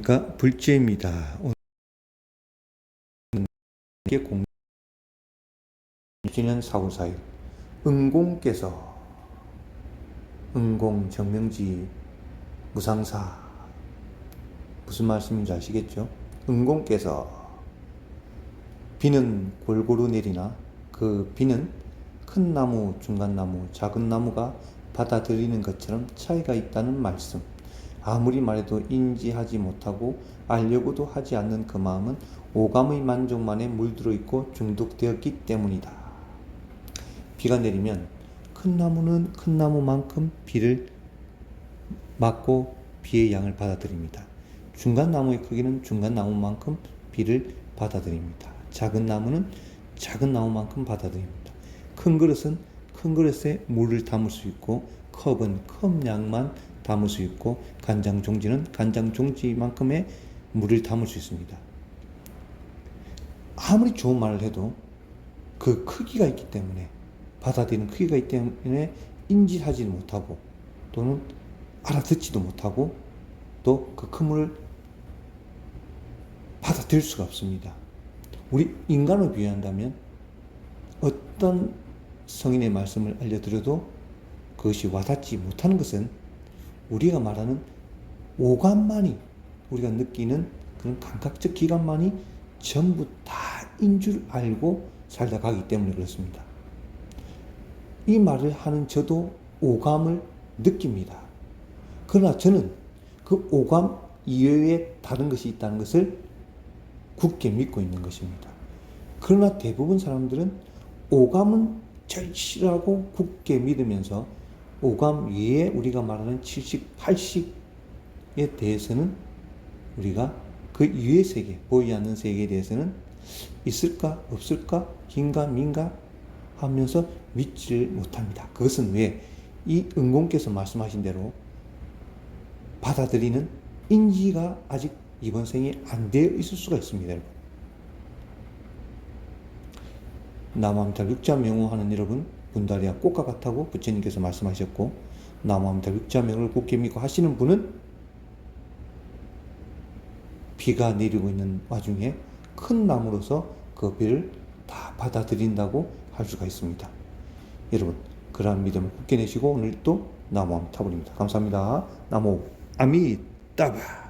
그러니까 불제입니다. 오늘 공 지년 4월 4일 은공께서 은공 정명지 무상사 무슨 말씀인지 아시겠죠? 은공께서 비는 골고루 내리나 그 비는 큰 나무, 중간 나무, 작은 나무가 받아들이는 것처럼 차이가 있다는 말씀. 아무리 말해도 인지하지 못하고 알려고도 하지 않는 그 마음은 오감의 만족만에 물들어 있고 중독되었기 때문이다. 비가 내리면 큰 나무는 큰 나무만큼 비를 맞고 비의 양을 받아들입니다. 중간 나무의 크기는 중간 나무만큼 비를 받아들입니다. 작은 나무는 작은 나무만큼 받아들입니다. 큰 그릇은 큰 그릇에 물을 담을 수 있고 컵은 컵 양만 담을 수 있고 간장 종지는 간장 종지만큼의 물을 담을 수 있습니다. 아무리 좋은 말을 해도 그 크기가 있기 때문에 받아들이는 크기가 있기 때문에 인지하지 못하고 또는 알아듣지도 못하고 또 그 큰 물을 받아들일 수가 없습니다. 우리 인간을 비유한다면 어떤 성인의 말씀을 알려드려도 그것이 와닿지 못하는 것은 우리가 말하는 오감만이 우리가 느끼는 그런 감각적 기관만이 전부 다인 줄 알고 살다 가기 때문에 그렇습니다. 이 말을 하는 저도 오감을 느낍니다. 그러나 저는 그 오감 이외에 다른 것이 있다는 것을 굳게 믿고 있는 것입니다. 그러나 대부분 사람들은 오감은 절실하고 굳게 믿으면서 오감 외에 우리가 말하는 70, 80에 대해서는 우리가 그 이외의 세계, 보이지 않는 세계에 대해서는 있을까, 없을까, 긴가, 민가 하면서 믿지를 못합니다. 그것은 왜? 이 은공께서 말씀하신 대로 받아들이는 인지가 아직 이번 생에 안 되어 있을 수가 있습니다. 여러분. 나무함탈 육자 명호하는 여러분 분달이야 꽃과 같다고 부처님께서 말씀하셨고 나무함탈 육자명을 굳게 믿고 하시는 분은 비가 내리고 있는 와중에 큰 나무로서 그 비를 다 받아들인다고 할 수가 있습니다. 여러분 그러한 믿음을 굳게 내시고 오늘 또 나무함 타버립니다. 감사합니다. 나무 아미따바